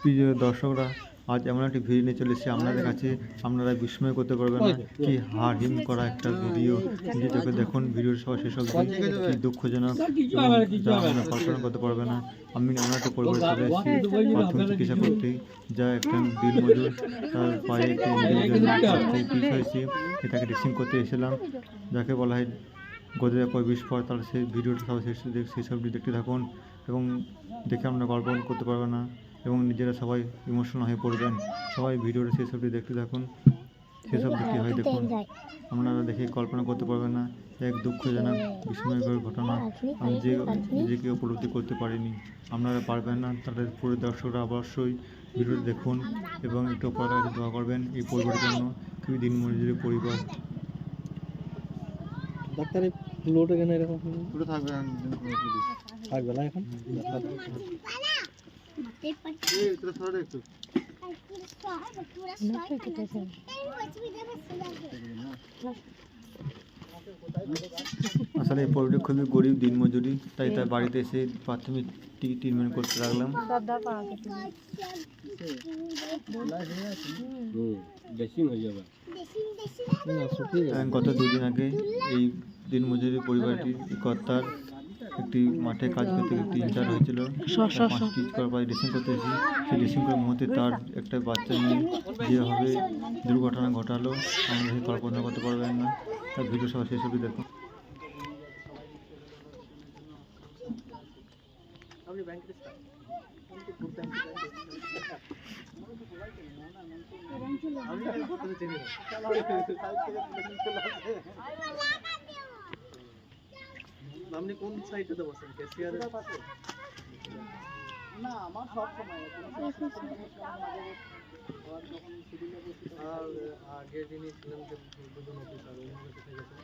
প্রিয় দর্শকরা, আজ এমন একটি ভিডিও নিয়ে চলেছি। আপনাদের কাছে আপনারা বিস্ময় করতে পারবেন না কি হার হিম করা একটা ভিডিও। নিজে দেখুন, ভিডিওর শেষ অবধি কি দুঃখজনক যা কল্পনা করতে পারবে না। আমি এমন একটা পরিবার চলে এসেছি, প্রাথমিক চিকিৎসা করতে। যা একটা দিন মজুর তার পায়ে হয়েছে। এটাকে ড্রেসিং করতে এসেছিলাম। যাকে বলা হয় গোদের পর পর তাহলে সেই ভিডিওটা সেই সবটি দেখতে থাকুন এবং দেখে আপনারা গল্প করতে পারবেন না। এবং নিজেরা সবাই ইমোশনাল হয়ে পড়বেন। সবাই ভিডিওটা সেই সবটি দেখতে থাকুন। সেসব দিকটি হয় দেখুন। আপনারা দেখে কল্পনা করতে পারবেন না এক দুঃখজনক বিস্ময়কর ঘটনা। আমি যে নিজেকে উপলব্ধি করতে পারিনি। আপনারা পারবেন না তাদের পুরো দর্শকরা অবশ্যই ভিডিওটি দেখুন এবং একটু পরে দোয়া করবেন এই পরিবারের জন্য। খুবই দিনমজুরি পরিবার। ডাক্তার লোড এখানে এরকম থাকবে থাকবে না এখন? আসলে এই পরিবারটি খুবই গরিব দিনমজুরি তাই তার বাড়িতে এসে প্রাথমিক ট্রিটমেন্ট করতে লাগলাম। হয়ে গত দুদিন আগে এই দিনমজুরি পরিবারটি কর্তার একটি মাঠে কাজ করতে একটি ইনচার্জ হয়েছিল। পাঁচটি করার পরে ড্রেসিং করতে এসেছি। সেই ড্রেসিং করার মুহূর্তে তার একটা বাচ্চা নিয়ে যেভাবে দুর্ঘটনা ঘটালো আমাদের কল্পনা করতে পারবেন না। তার ভিডিও সহ শেষ অবধি দেখুন। আপনি কোন সাইডে বসেন ক্যাশিয়ার আর আগে যিনি ছিলেন দুজন অফিসার ওইভাবে কোথায় গেছেন।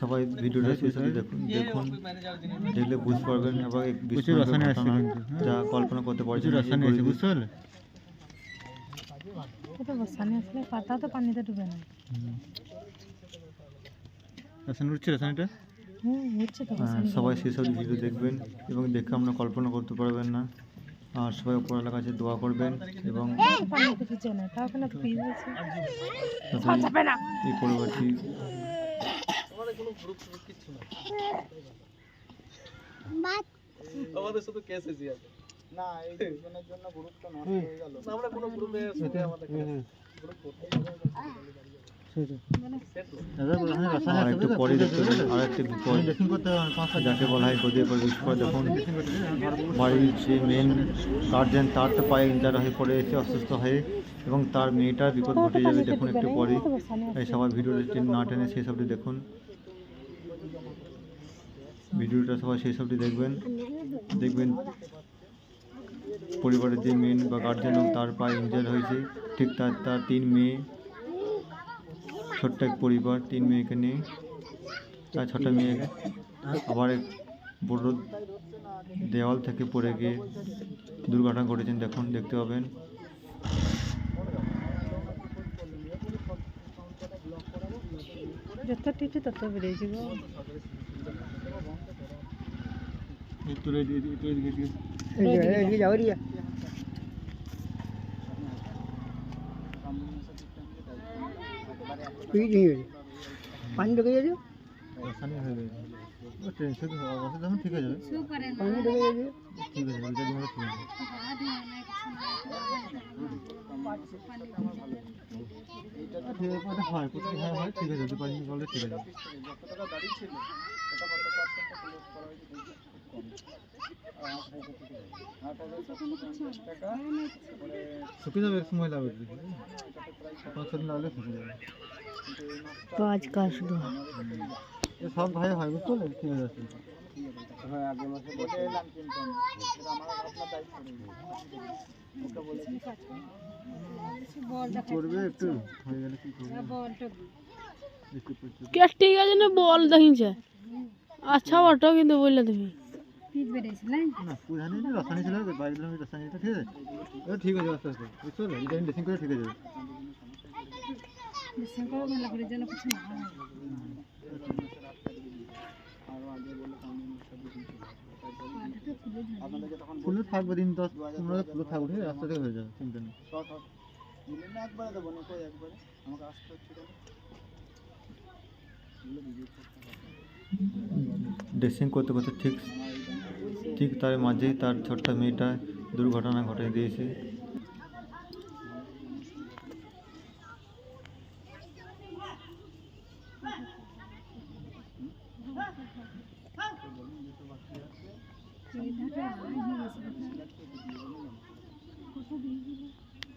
সবাই ভিডিওটা শেষ অবধি দেখুন। দেখুন দেখলে বুঝতে পারবেন ঘটনা যা কল্পনা করতে পারছেন না, বুঝতে পারলে? তো বসানে আসলে পাতা তো পানিতে ডুবে না। রাসায়নিক উঠছে তো আহ, সবাই সেসব ভিডিও দেখবেন এবং দেখে আপনারা কল্পনা করতে পারবেন না। আর সবাই উপরওয়ালার কাছে দোয়া করবেন এবং এই পরিবারটি আমাদের শুধু কেসেসই আছে না এই দুজনের জন্য গ্রুপটা নষ্ট হয়ে গেল। আমরা কোনো গ্রুপে শুনে আমাদের গ্রুপ আর একটু পরে দেখতে হবে আর একটি বিপদ যাকে বলা হয় পর বিস্ফোর দেখুন। বাড়ির যে মেন গার্জেন তার তো পায়ে ইঞ্জার হয়ে পড়ে এসে অসুস্থ হয়ে এবং তার মেয়েটার বিপদ ঘটে যাবে দেখুন একটু পরে সবাই ভিডিওটা টেনে- না টেনে সেই সবটি দেখুন। ভিডিওটা সবাই সেই সবটি দেখবেন। দেখবেন পরিবারের যে মেন বা গার্জেন তার পায়ে ইঞ্জার হয়েছে। ঠিক তার তার তিন মেয়ে ছোট্ট এক পরিবার তিন মেয়েকে নিয়ে। তার ছোট মেয়ে আবার এক বড় দেওয়াল থেকে পড়ে গিয়ে দুর্ঘটনা ঘটেছেন দেখুন দেখতে পাবেন। যত টিপি তত বেড়ে যাব। তুলে দিয়ে দিয়ে- তুলে দিয়ে দিয়ে। পানি ঢুকে যাবে ওখানে হয়ে গেছে ও ট্রেন শুধু অবস্থা যখন ঠিক হয়ে যাবে। যাবে ঠিক হয় কোথায় হয় হয় ঠিক আছে দু পাঁচ মিনিট বললে ঠিক আছে শুকিয়ে যাবে এক সময় লাগবে পাঁচ দিন লাগলে শুকিয়ে যাবে। কাজ কাজ শুধু সব ভাই হয় বুঝতে পারলে ঠিক আছে। হ্যাঁ একটু? হয়ে ঠিক আছে না বল দেখিছে। আচ্ছা ওটাও কিন্তু বললে তুমি। ঠিক আছে? ও ঠিক আছে আস্তে আস্তে বুঝতে পারলে এটা ড্রেসিং করে ঠিক আছে। মেলা করে যেন কিছু না হয়। আপনাদেরকে তখন ফুলে থাকবে দিন দশ পনেরো ফুলে থাকবে ঠিক আছে রাস্তা থেকে হয়ে যাবে চিন্তা নেই। শর্ট না একবারে দেবো না কই একবারে। আমাকে আসতে হচ্ছে কেন? এগুলো ভিডিও করতে হবে ড্রেসিং করতে করতে ঠিক ঠিক তার মাঝেই তার ছোট্ট মেয়েটা দুর্ঘটনা ঘটে দিয়েছে।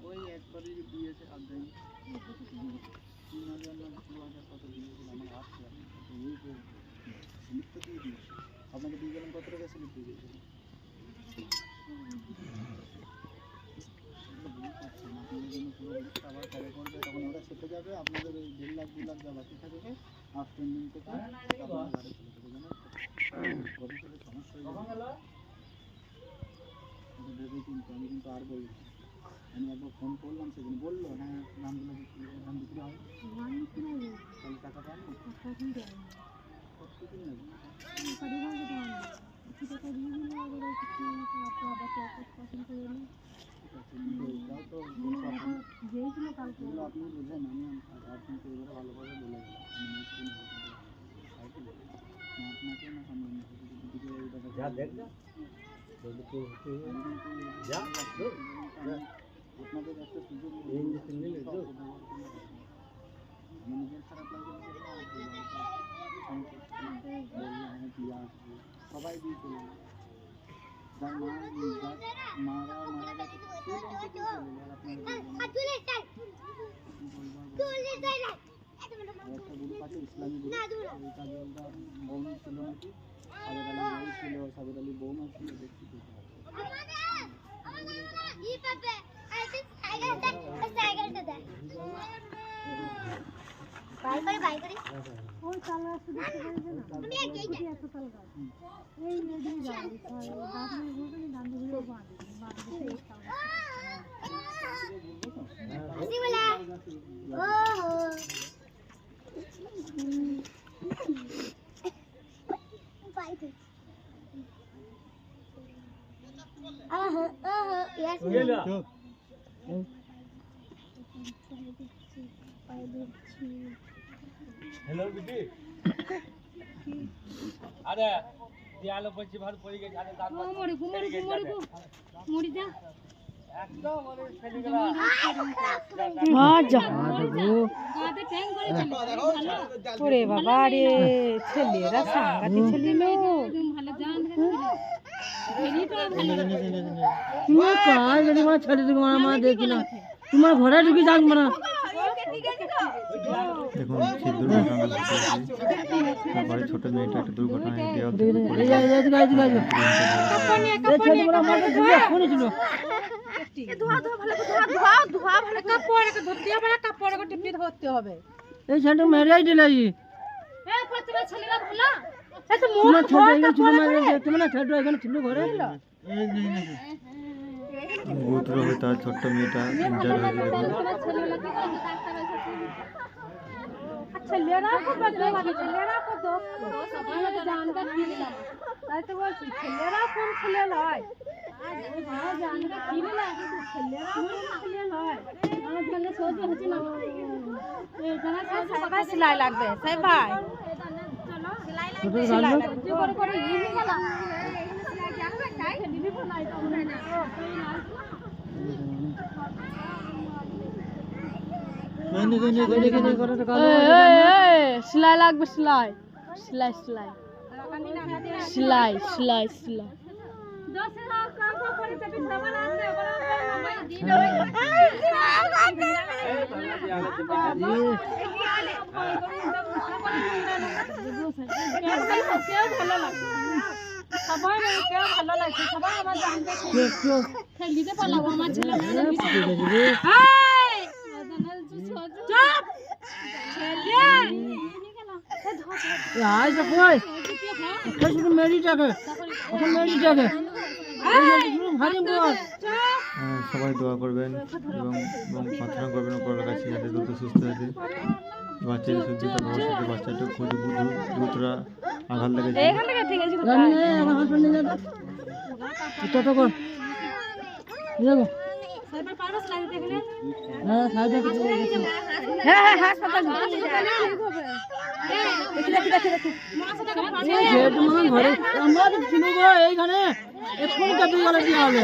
ওই একবারই দিয়েছে আর দেয়নি তিন হাজার না হাজার কত দিয়েছিল আমার আসছে ওই তো দিয়ে দিয়েছে আপনাকে দিয়ে গেলাম কত আবার ফলো করবে তখন ওরা সেটে যাবে আপনাদের দেড় লাখ, দু লাখ যা বাকি থাকবে আফটারনুন থেকে আপনার গাড়ি চলে যাবে জানেন করে চলে সমস্যা হয়ে যাবে এটা ভেবে কিন্তু আমি কিন্তু আর বলব না। আমি একবার ফোন করলাম সেদিন বলল হ্যাঁ ধানগুলো বিক্রি করে ধান বিক্রি হয় তাহলে টাকা পান না কতদিন লাগবে ঠিক আছে কিন্তু এটাও তো এগুলো আপনি বুঝেন আমি আর- আর কিন্তু এবারে ভালোভাবে বলে গেলাম আমি next দিন হবে কিন্তু তাই তো বলি। না আপনাকে না সামনে অন্য কিছু যদি দিকে সবাই মারা মারা গেছে সে লোন থেকে চলে গেলো, আর আপনারা বলবেন না। কি বলব আর দেখছি তো আচ্ছা ওরে বাবা রে ছেলেরা সাংঘাতিক ছেলে লো তোমার কাজ যদি না তোমার ঘরে ঢুকে যাক মানে দেখুন সেই ছোট মেয়েটা একটা দুর্ঘটনায় এই এই যে- এই যে- এই যে- তোমার এখানে ছিল এখানে ছিল ঘরে। হয়ে তার ছোট্ট মেয়েটা ইনজার ছেলেরা কত লাগে ছেলেরা কত জানটা কিনলাম তাই তো বলছি ছেলেরা কোন ছেলে নয় জানটা কিনলাম ছেলেরা কোন ছেলে নয় আমার জন্য সহ্য হচ্ছে না সবাই সেলাই লাগবে সাই ভাই কোথায় গাড়লো? করে করে ইয়ে গেলাম সেলাই লাগবে সেলাই। সেলাই সেলাই। সেলাই সেলাই সেলাই। সবাই কেউ ভালো লাগছে সবাই আমার জানতে দিতে পারলাম আমার ছেলে চুপ ছেলে আজ তো কই ওকে শুধু মেরিটাকে ওকে মেরিটাকে এই যে শুধু ভারী বল সবাই দোয়া করবেন এবং এবং প্রার্থনা করবেন ওপরের কাছে যাতে দ্রুত সুস্থ হয়েছে বাচ্চাটি শুদ্ধ তার ভবিষ্যতে বাচ্চাটা খুব গুরু- গুরুতর আঘাত লেগেছে হ্যাঁ হ্যাঁ হ্যাঁ ঘরে এইখানে। এক্ষুনি কাটিয়ে গেলে কি হবে?